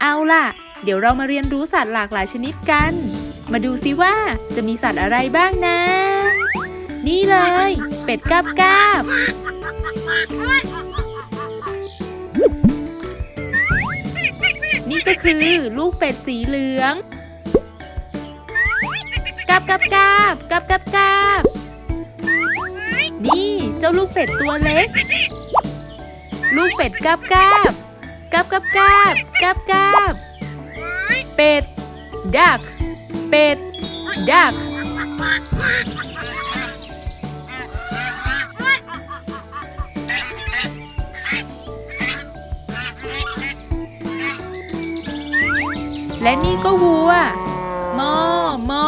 เอาล่ะ เดี๋ยวเรามาเรียนรู้สัตว์หลากหลายชนิดกัน มาดูซิว่าจะมีสัตว์อะไรบ้างนะ นี่เลย เป็ดกาบกาบนี่ก็คือลูกเป็ดสีเหลืองกาบกาบกาบกาบกาบกาบนี่เจ้าลูกเป็ดตัวเล็ก ลูกเป็ดกาบกาบ กาบกาบกาบกาบกาบเป็ด duck เป็ด duck และนี่ก็วัวมอมอ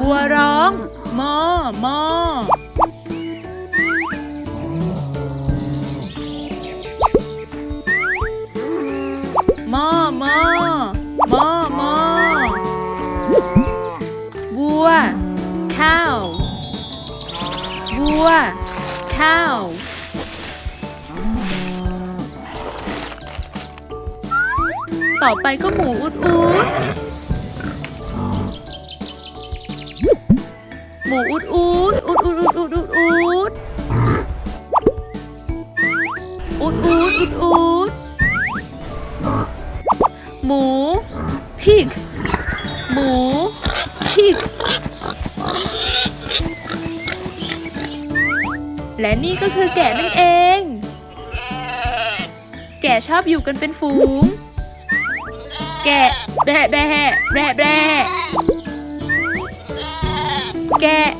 วัวร้องมอมอ วัวข้าวต่อไปก็หมูอุดอุดหมูอุดอุดอุดอุดอุดอุดอุดอุดอุดอุดอุดอุดหมูพิกหมูพิ และนี่ก็คือแกะนั่นเอง แกะชอบอยู่กันเป็นฝูง แกะแบะแบะแบะแบะแกะ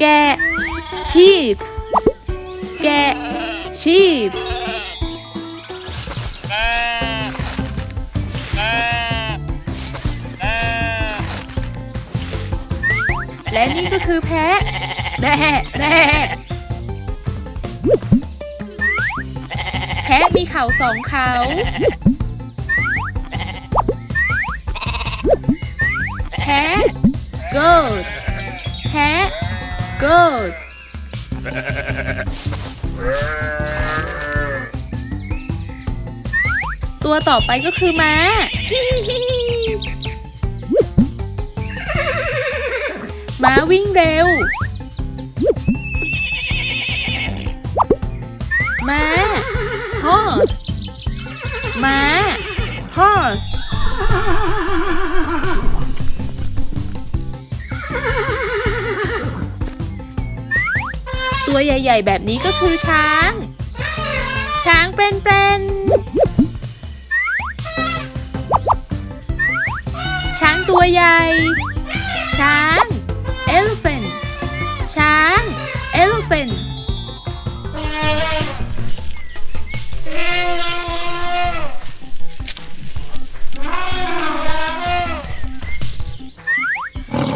แกะ ชีพ แกะ ชีพ และนี่ก็คือแพะ แบะแบะแพะมีเขาสองเขา แพะ goat แพะ goat ตัวต่อไปก็คือม้า ม้าวิ่งเร็ว horse ม้า horse ตัวใหญ่ ๆ แบบนี้ก็คือช้าง ช้างเป็นเ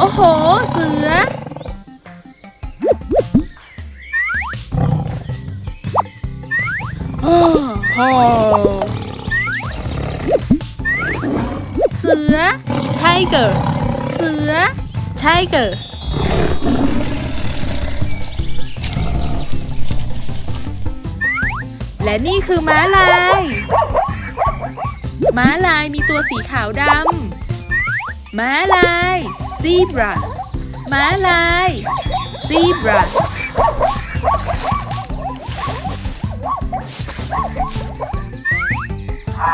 โอ้โห เสือเสือ tiger เสือ tiger และนี่คือม้าลาย ม้าลายมีตัวสีขาวดำม้าลาย zebra ม้าลาย zebra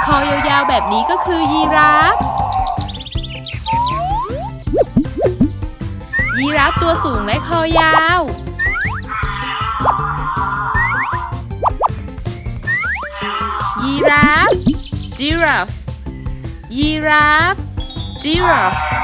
คอยาวๆแบบนี้ก็คือยีราฟ ยีราฟตัวสูงและคอยาว ยีราฟ giraffe ยีราฟ giraffe